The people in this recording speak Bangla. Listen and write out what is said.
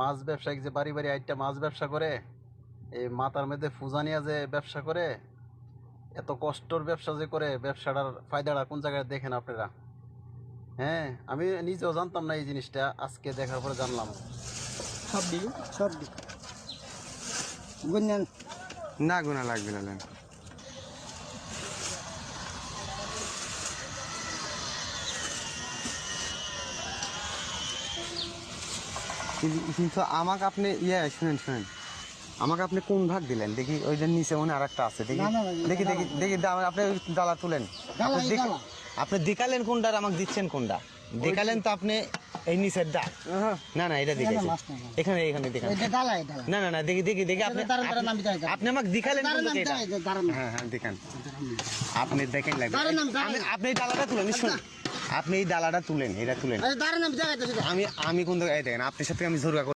মাছ ব্যবসায়িক যে বাড়ি বাড়ি আইটা মাছ ব্যবসা করে এই মাথার মধ্যে ফুজানিয়া যে ব্যবসা করে এত কষ্টর ব্যবসা যে করে ব্যবসাটার ফায়দাটা কোন জায়গায় দেখেন আপনারা? হ্যাঁ আমি নিজেও জানতাম না এই জিনিসটা আজকে দেখার পরে জানলাম। সব দিই সব দিই না গুণা লাগবে না কিন্তু- আমাকে আপনি ইয়ে শুনেন শুনেন। আমাকে আপনি কোন ভাগ দিলেন? দেখি ওই যে নিচে মনে আর একটা আছে। দেখি দেখি দেখি দেখি আপনি ডালা তুলেন। আপনি দেখালেন কোনটা আমাকে দিচ্ছেন কোনটা দেখালেন তো আপনি এই নিচের দা। না না এটা দেখেছি। এখানে এখানে দেখান না না না দেখি দেখি দেখি আপনি। আপনি আমাকে দেখালেন। হ্যাঁ হ্যাঁ দেখান আপনি দেখেন লাগবে। আপনি ডালাটা তুলেন শুন আপনি এই দালাটা তুলেন এটা তুলেন। দাঁড়ান আমি আমি আমি কোন জায়গায় দেখেন আপনার সাথে আমি জোর